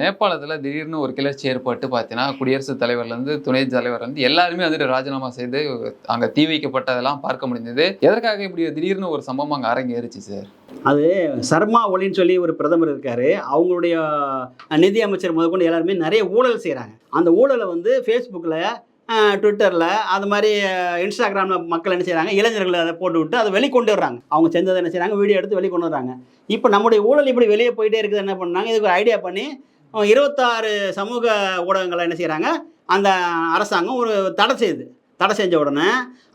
நேபாளத்தில் திடீர்னு ஒரு கிளர்ச்சி ஏற்பட்டு பார்த்தீங்கன்னா குடியரசுத் தலைவர்லேருந்து துணை தலைவர்லேருந்து எல்லாருமே வந்துட்டு ராஜினாமா செய்து அங்கே தீ வைக்கப்பட்டதெல்லாம் பார்க்க முடிஞ்சது எதற்காக இப்படி திடீர்னு ஒரு சம்பவம் அங்கே அரங்கேறுச்சு சார்? அது சர்மா ஒலின்னு சொல்லி ஒரு பிரதமர் இருக்காரு. அவங்களுடைய நிதி அமைச்சர் முதற்கொண்டு எல்லாருமே நிறைய ஊழல் செய்கிறாங்க அந்த ஊழலை வந்து ஃபேஸ்புக்கில் ட்விட்டரில் அது மாதிரி இன்ஸ்டாகிராமில் மக்கள் என்ன செய்கிறாங்க இளைஞர்கள் அதை போட்டு விட்டு அதை வெளிக்கொண்டு வர்றாங்க அவங்க செஞ்சதை என்ன செய்கிறாங்க வீடியோ எடுத்து வெளிக்கொண்டு வர்றாங்க இப்போ நம்முடைய ஊழல் இப்படி வெளியே போயிட்டே இருக்குது என்ன பண்ணாங்க? இதுக்கு ஒரு ஐடியா பண்ணி இருபத்தாறு சமூக ஊடகங்களை என்ன செய்கிறாங்க அந்த அரசாங்கம் ஒரு தடை செய்யுது தடை செஞ்ச உடனே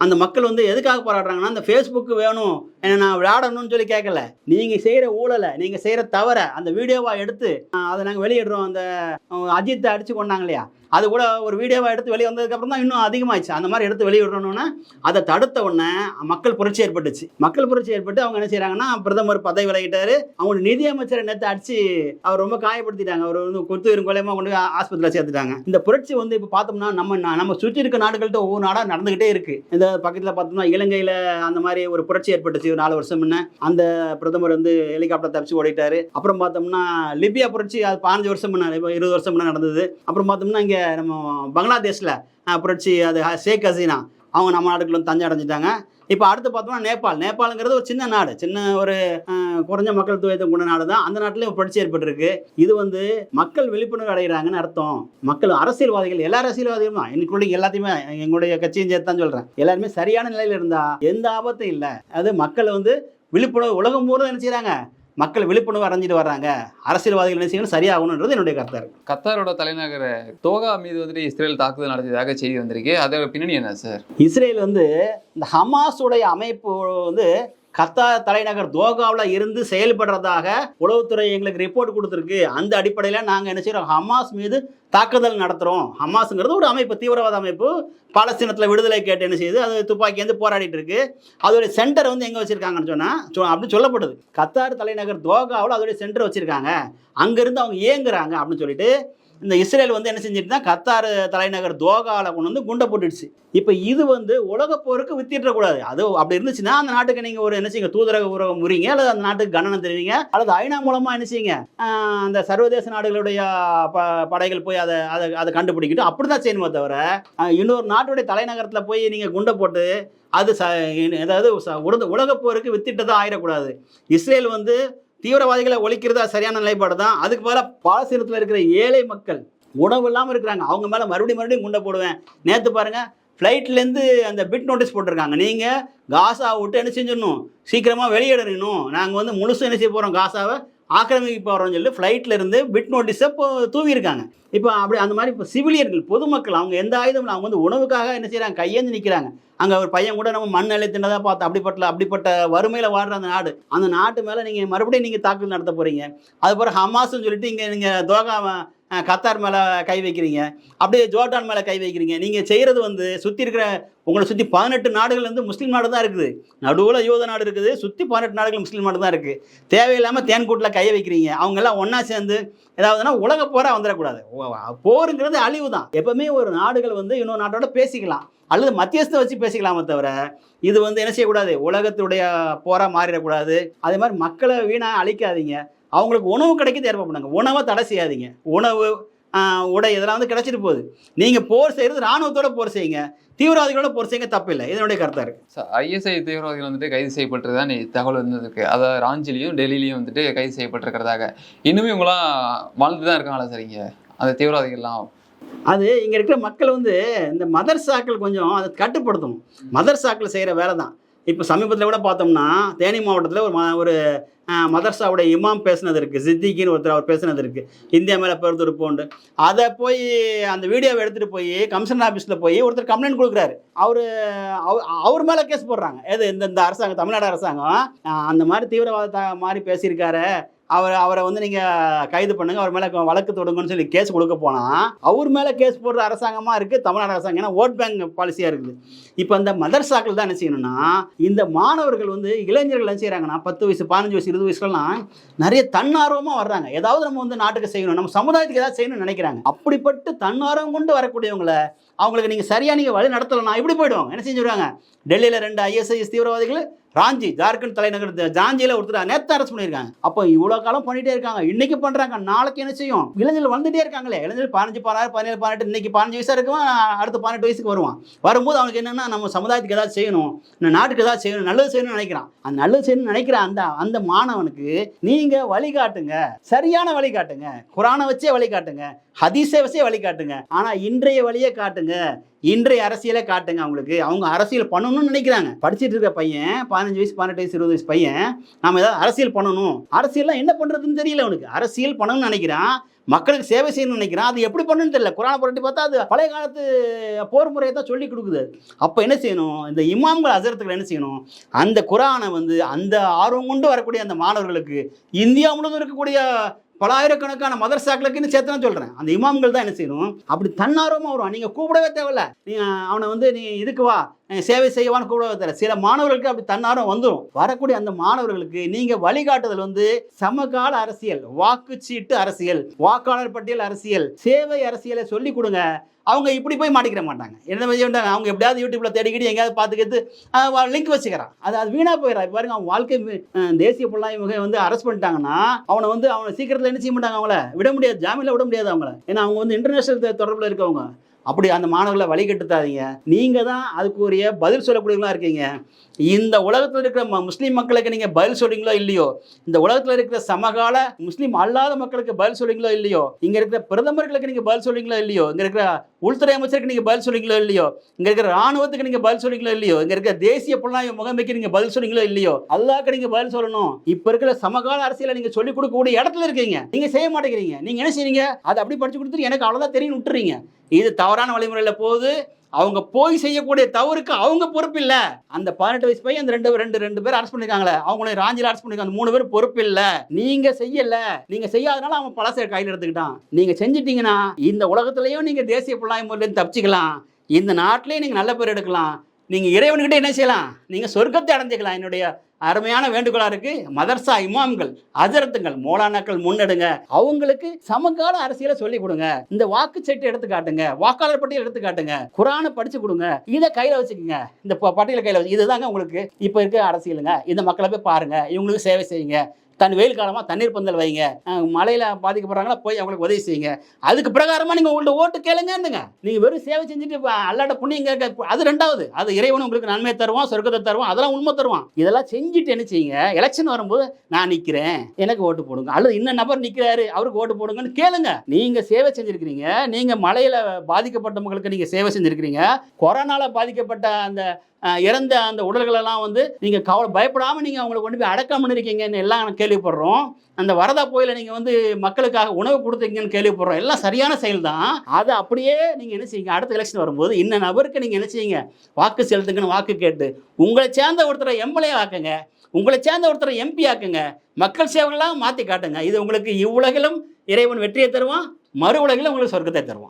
அந்த மக்கள் வந்து எதுக்காக போராடுறாங்கன்னா அந்த ஃபேஸ்புக் வேணும் என்ன நான் விளையாடணும்னு சொல்லி கேட்கல. நீங்கள் செய்கிற ஊழலை நீங்கள் செய்கிற தவற அந்த வீடியோவாக எடுத்து அதை நாங்கள் வெளியிடுறோம். அந்த அஜித்தை அடித்து கொண்டாங்க இல்லையா அது கூட ஒரு வீடியோவாக எடுத்து வெளியே வந்ததுக்கப்புறம் தான் இன்னும் அதிகமாகிடுச்சு அந்த மாதிரி எடுத்து வெளியிடணும்னா அதை தடுத்த உடனே மக்கள் புரட்சி ஏற்பட்டுச்சு. மக்கள் புரட்சி ஏற்பட்டு அவங்க என்ன செய்கிறாங்கன்னா பிரதமர் பதவி விலகிட்டாரு. அவங்க நிதி அமைச்சரை நேற்று அடித்து அவர் ரொம்ப காயப்படுத்திட்டாங்க. அவர் வந்து கொத்து கொலையமாக கொண்டு போய் ஆஸ்பத்திரியில் சேர்த்துட்டாங்க. இந்த புரட்சி வந்து இப்போ பார்த்தோம்னா நம்ம நம்ம சுற்றி இருக்க நாடுகள்கிட்ட ஒவ்வொரு நாடாக நடந்துகிட்டே இருக்கு. இந்த பக்கத்தில் பார்த்தோம்னா இலங்கையில் அந்த மாதிரி ஒரு புரட்சி ஏற்பட்டுச்சு ஒரு நாலு வருஷம் முன்ன. அந்த பிரதமர் வந்து ஹெலிகாப்டர் தப்பிச்சு ஓடிட்டாரு. அப்புறம் பார்த்தோம்னா லிபியா புரட்சி அது பதினஞ்சு வருஷம் முன்னாடி இப்போ இருபது வருஷம் முன்னாடி நடந்தது. அப்புறம் பார்த்தோம்னா இங்கே நம்ம பங்களாதேஷில் புரட்சி அது ஷேக் ஹசீனா. அவங்க நம்ம நாட்டுக்குள்ள வந்து தஞ்சம் அடைஞ்சிட்டாங்க. இப்போ அடுத்து பார்த்தோம்னா நேபாள். நேபாளுங்கிறது ஒரு சின்ன நாடு. சின்ன ஒரு குறைஞ்ச மக்கள் தொகையை கொண்ட நாடு தான் அந்த நாட்டிலே புரட்சி ஏற்பட்டிருக்கு. இது வந்து மக்கள் விழிப்புணர்வு அடைகிறாங்கன்னு அர்த்தம். மக்கள் அரசியல்வாதிகள் எல்லா அரசியல்வாதிகளும் தான். இன்க்ளூடிங் எல்லாத்தையுமே எங்களுடைய கட்சியும் சேர்த்து தான் சொல்கிறேன் எல்லாருமே சரியான நிலையில் இருந்தால் எந்த ஆபத்தும் இல்லை. அது மக்கள் வந்து விழிப்புணர்வு உலகம் பூரா என்ன செய்கிறாங்க மக்கள் விழிப்புணர்வு அடைஞ்சிட்டு வர்றாங்க. அரசியல்வாதிகள் என்ன செய்யணும்? சரியாகணுன்றது என்னுடைய கருத்து இருக்கு கத்தாரோட தலைநகர் தோகா மீது வந்துட்டு இஸ்ரேல் தாக்குதல் நடத்தியதாக செய்தி வந்திருக்கு. அதோட பின்னணி என்ன சார்? இஸ்ரேல் வந்து இந்த ஹமாஸுடைய அமைப்பு வந்து கத்தார் தலைநகர் தோகாவில் இருந்து செயல்படுறதாக உளவுத்துறை எங்களுக்கு ரிப்போர்ட் கொடுத்துருக்கு. அந்த அடிப்படையில் நாங்கள் என்ன செய்கிறோம் ஹமாஸ் மீது தாக்குதல் நடத்துகிறோம் ஹமாஸுங்கிறது ஒரு அமைப்பு தீவிரவாத அமைப்பு. பாலஸ்தீனத்தில் விடுதலை கேட்டு என்ன செய்யுது? அது துப்பாக்கி வந்து போராடிட்டு இருக்கு. அதோடைய சென்டர் வந்து எங்கே வச்சுருக்காங்கன்னு சொன்னால் அப்படி சொல்லப்படுது. கத்தார் தலைநகர் தோகாவில் அதோடைய சென்டர் வச்சுருக்காங்க. அங்கேருந்து அவங்க ஏங்குறாங்க அப்படின்னு சொல்லிட்டு இந்த இஸ்ரேல் வந்து என்ன செஞ்சுட்டுனா கத்தார் தலைநகர் தோகாவில் கொண்டு வந்து குண்டை போட்டுடுச்சு. இப்போ இது வந்து உலக போருக்கு வித்திடக்கூடாது அது அப்படி இருந்துச்சுன்னா அந்த நாட்டுக்கு நீங்கள் ஒரு என்ன செய்யுங்க தூதரக உறவு முறிங்க அல்லது அந்த நாட்டுக்கு கண்டனம் தெரிவிங்க அல்லது ஐநா மூலமாக என்ன செய்யுங்க அந்த சர்வதேச நாடுகளுடைய ப படைகள் போய் அதை அதை அதை கண்டுபிடிக்கிட்டு அப்படி தான் செய்யணுமே தவிர இன்னொரு நாட்டுடைய தலைநகரத்தில் போய் நீங்கள் குண்டை போட்டு அது ச அதாவது உலக போருக்கு வித்திட்டதாக ஆயிடக்கூடாது. இஸ்ரேல் வந்து தீவிரவாதிகளை ஒழிக்கிறதா சரியான நிலைப்பாடு தான். அதுக்கு பதிலாக பாலசீனத்தில் இருக்கிற ஏழை மக்கள் உணவு இல்லாமல் இருக்கிறாங்க. அவங்க மேலே மறுபடியும் மறுபடியும் குண்டை போடுவேன். நேற்று பாருங்கள் ஃப்ளைட்லேருந்து அந்த பிட் நோட்டீஸ் போட்டிருக்காங்க. நீங்கள் காசா விட்டு என்ன செஞ்சிடணும்? சீக்கிரமாக வெளியிடணும் நாங்கள் வந்து முழுசும் என்ன செய்ய போகிறோம் காசாவை ஆக்கிரமிக்க போகிறோம்னு சொல்லி ஃப்ளைட்டில் இருந்து பிட் நோட்டீஸை இப்போ தூவியிருக்காங்க. இப்போ அப்படி அந்த மாதிரி இப்போ சிவிலியர்கள் பொதுமக்கள் அவங்க எந்த ஆயுதம் அவங்க வந்து உணவுக்காக என்ன செய்கிறாங்க கையேந்து நிற்கிறாங்க அங்கே ஒரு பையன் கூட நம்ம மண் அழைத்தினதாக தின்னதாக பார்த்து அப்படிப்பட்ட அப்படிப்பட்ட வறுமையில் வாடுற அந்த நாடு. அந்த நாட்டு மேலே நீங்கள் மறுபடியும் நீங்கள் தாக்குதல் நடத்த போகிறீங்க அதுக்கப்புறம் ஹமாஸ்ன்னு சொல்லிட்டு இங்கே நீங்கள் தோகா கத்தார் மேலே கை வைக்கிறீங்க. அப்படியே ஜோர்டான் மேலே கை வைக்கிறீங்க. நீங்கள் செய்கிறது வந்து சுற்றி இருக்கிற உங்களை சுற்றி பதினெட்டு நாடுகள் வந்து முஸ்லீம் நாடு தான் இருக்குது. நடுவில் யூத நாடு இருக்குது. சுற்றி பதினெட்டு நாடுகள் முஸ்லீம் நாடு தான் இருக்குது தேவையில்லாமல் தேன்கூட்டில் கையை வைக்கிறீங்க. அவங்க எல்லாம் ஒன்றா சேர்ந்து ஏதாவதுன்னா உலக போராக வந்துடக்கூடாது. ஓ- போருங்கிறது அழிவு தான். எப்போவுமே ஒரு நாடுகள் வந்து இன்னொரு நாட்டோட பேசிக்கலாம். அல்லது மத்தியஸ்தை வச்சு பேசிக்கலாமே தவிர இது வந்து என்ன செய்யக்கூடாது? உலகத்துடைய போராக மாறிடக்கூடாது. அதே மாதிரி மக்களை வீணாக அழிக்காதீங்க. அவங்களுக்கு உணவு கிடைக்க தேர்வு பண்ணுங்க உணவை தடை செய்யாதீங்க. உணவு உடை இதெல்லாம் வந்து கிடைச்சிட்டு போகுது. நீங்கள் போர் செய்கிறது இராணுவத்தோட போர் செய்யுங்க. தீவிரவாதிகளோட போர் செய்யுங்க தப்பில்லை. இது என்னுடைய கருத்தாக இருக்கு. ஐஎஸ்ஐ தீவிரவாதிகள் வந்துட்டு கைது செய்யப்பட்டிருக்கதா? நீ தகவல் வந்திருக்கு. அதாவது ராஞ்சிலையும் டெல்லியிலையும் வந்துட்டு கைது செய்யப்பட்டிருக்கிறதாக. இன்னுமே இவங்களாம் வாழ்ந்து தான் இருக்காங்களா சரிங்க அந்த தீவிரவாதிகள்லாம். அது இங்கே இருக்கிற மக்கள் வந்து இந்த மதர்சாக்கள் கொஞ்சம் அதை கட்டுப்படுத்தணும். மதர்சாக்கள் செய்கிற வேலை தான் இப்போ சமீபத்தில் கூட பார்த்தோம்னா தேனி மாவட்டத்தில் ஒரு ம- ஒரு மதர்சாவுடைய இமாம் பேசுனது இருக்குது சித்திக்கின்னு ஒருத்தர் அவர் பேசுனது இருக்குது இந்தியா மேலே பெருந்தொடுப்போண்டு அதை போய் அந்த வீடியோவை எடுத்துகிட்டு போய் கமிஷனர் ஆஃபீஸில் போய் ஒருத்தர் கம்ப்ளைண்ட் கொடுக்குறாரு. அவர் அவர் மேலே கேஸ் போடுறாங்க. எது இந்த இந்த அரசாங்கம் தமிழ்நாடு அரசாங்கம் அந்த மாதிரி தீவிரவாத மாதிரி பேசியிருக்காரு அவர் அவரை வந்து நீங்கள் கைது பண்ணுங்க அவர் மேலே வழக்கு தொடங்குன்னு சொல்லி கேஸ் கொடுக்க போனால் அவர் மேலே கேஸ் போடுற அரசாங்கமாக இருக்குது தமிழ்நாடு அரசாங்கம். ஏன்னா ஓட் பேங்க் பாலிசியாக இருக்குது. இப்போ இந்த மதர்சாக்கள் தான் என்ன செய்யணும்னா இந்த மாணவர்கள் வந்து இளைஞர்கள் என்ன செய்கிறாங்கன்னா பத்து வயசு பதினஞ்சு வயசு இருபது வயசுலாம் நிறைய தன்னார்வமாக வர்றாங்க. ஏதாவது நம்ம வந்து நாட்டுக்கு செய்யணும் நம்ம சமுதாயத்துக்கு ஏதாவது செய்யணும்னு நினைக்கிறாங்க. அப்படிப்பட்டு தன்னார்வம் கொண்டு வரக்கூடியவங்களை அவங்களுக்கு நீங்கள் சரியாக நீங்கள் வழி நடத்தலைன்னா இப்படி போயிடுவாங்க. என்ன செஞ்சுருவாங்க? டெல்லியில் ரெண்டு ஐஎஸ்ஐஎஸ் தீவிரவாதிகள் ராஞ்சி ஜார்க்கண்ட் தலைநகர் ஜாஞ்சியில் ஒருத்தர் நேத்து அரெஸ்ட் பண்ணியிருக்காங்க. அப்போ இவ்வளோ காலம் பண்ணிட்டே இருக்காங்க. இன்னைக்கு பண்ணுறாங்க நாளைக்கு என்ன செய்யும்? இளைஞர்கள் வந்துட்டே இருக்காங்களே. இளைஞர் பதினஞ்சு பதினாறு பதினேழு பதினெட்டு இன்னைக்கு பதினஞ்சு வயசாக இருக்கும் அடுத்து பதினெட்டு வயசுக்கு வருவான். வரும்போது அவனுக்கு என்னென்னா நம்ம சமுதாயத்துக்கு ஏதாவது செய்யணும். இந்த நாட்டுக்கு ஏதாவது செய்யணும். நல்லது செய்யணும்னு நினைக்கிறான். அந்த நல்லது செய்யணும்னு நினைக்கிற அந்த அந்த மாணவனுக்கு நீங்கள் வழிகாட்டுங்க. சரியான வழிகாட்டுங்க. குரானை வச்சே வழிகாட்டுங்க. ஹதீஸை வச்சே வழிகாட்டுங்க. ஆனால் இன்றைய வழியை காட்டுங்க. இன்றைய அரசியலை காட்டுங்க அவங்களுக்கு. அவங்க அரசியல் பண்ணணும்னு நினைக்கிறாங்க. படிச்சிட்டு இருக்க பையன் பதினஞ்சு வயசு பதினெட்டு வயசு இருபது வயசு பையன் நாம ஏதாவது அரசியல் பண்ணணும். அரசியல்லாம் என்ன பண்ணுறதுன்னு தெரியல அவனுக்கு. அரசியல் பண்ணணும்னு நினைக்கிறான். மக்களுக்கு சேவை செய்யணும்னு நினைக்கிறான். அது எப்படி பண்ணணும்னு தெரியல. குரானை புரட்டி பார்த்தா அது பழைய காலத்து போர் முறையை தான் சொல்லி கொடுக்குது. அப்போ என்ன செய்யணும்? இந்த இமாம்கள் அசரத்துக்கள் என்ன செய்யணும்? அந்த குரானை வந்து அந்த ஆர்வம் கொண்டு வரக்கூடிய அந்த மாணவர்களுக்கு இந்தியா முழுவதும் இருக்கக்கூடிய பல ஆயிரக்கணக்கான மதரசாக்களுக்குன்னு சேர்த்து தான் சொல்கிறேன் அந்த இமாம்கள் தான் என்ன செய்யணும்? அப்படி தன்னார்வமாக வருவான். நீங்கள் கூப்பிடவே தேவையில்ல. நீங்கள் அவனை வந்து நீ இதுக்கு வா. சேவை செய்யவான்னு கூப்பிடவே தேவை சில மாணவர்களுக்கு அப்படி தன்னாரம் வந்துடும் வரக்கூடிய அந்த மாணவர்களுக்கு நீங்கள் வழிகாட்டுதல் வந்து சமகால அரசியல் வாக்குச்சீட்டு அரசியல் வாக்காளர் பட்டியல் அரசியல் சேவை அரசியலை சொல்லி கொடுங்க. அவங்க இப்படி போய் மாட்டிக்கிற மாட்டாங்க. என்ன செய்ய அவங்க எப்படியாவது யூடியூப்ல தேடிக்கிட்டு எங்கேயாவது பார்த்துக்கிட்டு லிங்க் வச்சுக்கிறான். அது அது வீணா போயிடறான் பாருங்க அவன் வாழ்க்கை தேசிய புலனாய்வு முகை வந்து அரெஸ்ட் பண்ணிட்டாங்கன்னா அவனை வந்து அவனை சீக்கிரத்தில் என்ன செய்ய மாட்டாங்க அவங்கள? விட முடியாது. ஜாமீனில் விட முடியாது அவங்கள. ஏன்னா அவங்க வந்து இன்டர்நேஷனல் தொடர்பில் இருக்கவங்க. அப்படி அந்த மாணவர்களை வழிகட்டுத்தாதீங்க. நீங்கள் தான் அதுக்குரிய பதில் சொல்லக்கூடியவங்களா இருக்கீங்க. இந்த உலகத்தில் இருக்கிற ம- முஸ்லீம் மக்களுக்கு நீங்கள் பதில் சொல்றீங்களோ இல்லையோ இந்த உலகத்தில் இருக்கிற சமகால முஸ்லீம் அல்லாத மக்களுக்கு பதில் சொல்றீங்களோ இல்லையோ இங்கே இருக்கிற பிரதமர்களுக்கு நீங்கள் பதில் சொல்றீங்களோ இல்லையோ இங்கே இருக்கிற உள்துறை அமைச்சருக்கு நீங்கள் பதில் சொல்றீங்களோ இல்லையோ இங்கே இருக்கிற ராணுவத்துக்கு நீங்கள் பதில் சொல்றீங்களோ இல்லையோ இங்கே இருக்கிற தேசிய புலனாய்வு முகமைக்கு நீங்கள் பதில் சொல்றீங்களோ இல்லையோ அல்லாக்கு நீங்கள் பதில் சொல்லணும். இப்போ இருக்கிற சமகால அரசியலை நீங்கள் சொல்லிக் கொடுக்கக்கூடிய இடத்துல இருக்கீங்க. நீங்கள் செய்ய மாட்டேங்கிறீங்க. நீங்கள் என்ன செய்றீங்க? அதை அப்படி படிச்சு கொடுத்துட்டு எனக்கு அவ்வளோதான் தெரியும் விட்டுறீங்க. இது தவறான வழிமுறையில் போகுது. அவங்க போய் செய்யக்கூடிய தவறுக்கு அவங்க பொறுப்பு இல்லை. அந்த பதினெட்டு வயசு பையன் அந்த ரெண்டு ரெண்டு ரெண்டு பேர் அரெஸ்ட் பண்ணிருக்காங்களே. அவங்களையும் ராஞ்சியில் அரெஸ்ட் பண்ணிருக்காங்க. மூணு பேர் பொறுப்பு இல்லை. நீங்க செய்யல. நீங்க செய்யாதனால அவன் பழசை கையில் எடுத்துக்கிட்டான். நீங்க செஞ்சிட்டீங்கன்னா இந்த உலகத்திலையும் நீங்க தேசிய புலனாய்வு முறையிலேருந்து தப்பிச்சுக்கலாம். இந்த நாட்டிலையும் நீங்க நல்ல பேர் எடுக்கலாம். நீங்கள் இறைவன்கிட்ட என்ன செய்யலாம்? நீங்கள் சொர்க்கத்தை அடைஞ்சிக்கலாம். என்னுடைய அருமையான வேண்டுகோளாக இருக்குது மதர்சா இமாம்கள் அஜரத்துங்கள் மோலானாக்கள் முன்னெடுங்க. அவங்களுக்கு சமகால அரசியலை சொல்லி கொடுங்க. இந்த வாக்குச்சீட்டு எடுத்து காட்டுங்க. வாக்காளர் பட்டியல் எடுத்து காட்டுங்க. குரானை படித்து கொடுங்க. இதை கையில் வச்சுக்கோங்க. இந்த ப- பட்டியலை கையில் வச்சு இதுதாங்க உங்களுக்கு இப்போ இருக்க அரசியலுங்க. இந்த மக்களை போய் பாருங்கள் இவங்களுக்கு சேவை செய்யுங்க. தன் வெயில் காலமாக தண்ணீர் பந்தல் வைங்க. மழையில் பாதிக்கப்படுறாங்களா போய் அவங்களுக்கு உதவி செய்யுங்க. அதுக்கு பிரகாரமாக நீங்கள் உங்கள்ட்ட ஓட்டு கேளுங்கன்னுங்க. நீங்கள் வெறும் சேவை செஞ்சுட்டு இப்ப அல்லாட்ட புண்ணியம் கேட்க அது ரெண்டாவது. அது இறைவன் உங்களுக்கு நன்மை தருவான் சொர்க்கத்தை தருவான் அதெல்லாம் உண்மை தருவான். இதெல்லாம் செஞ்சுட்டு என்ன செய்யுங்க? எலெக்ஷன் வரும்போது நான் நிற்கிறேன் எனக்கு ஓட்டு போடுங்க. அல்லது இன்ன நபர் நிற்கிறாரு அவருக்கு ஓட்டு போடுங்கன்னு கேளுங்க. நீங்கள் சேவை செஞ்சுருக்கிறீங்க நீங்கள் மழையில் பாதிக்கப்பட்டவங்களுக்கு நீங்கள் சேவை செஞ்சுருக்கிறீங்க. கொரோனாவில் பாதிக்கப்பட்ட அந்த இறந்த அந்த உடல்களெல்லாம் வந்து நீங்கள் கவலை பயப்படாமல் நீங்கள் அவங்களை கொண்டு போய் அடக்கம் பண்ணிருக்கீங்கன்னு எல்லாம் கேள்விப்படுறோம். அந்த வரதா போயில நீங்கள் வந்து மக்களுக்காக உணவு கொடுத்தீங்கன்னு கேள்விப்படுறோம். எல்லாம் சரியான செயல் தான் அதை அப்படியே நீங்கள் என்ன செய்யுங்க? அடுத்த எலெக்ஷன் வரும்போது இன்ன நபருக்கு நீங்கள் என்ன செய்யுங்க? வாக்கு செலுத்துங்கன்னு வாக்கு கேட்டு உங்களை சேர்ந்த ஒருத்தரை எம்எல்ஏ ஆக்குங்க. உங்களை சேர்ந்த ஒருத்தரை எம்பி ஆக்குங்க. மக்கள் சேவைகளாக மாற்றி காட்டுங்க. இது உங்களுக்கு இவ்வுலகிலும் இறைவன் வெற்றியை தருவான் மறு உலகிலும் உங்களுக்கு சொர்க்கத்தை தருவான்.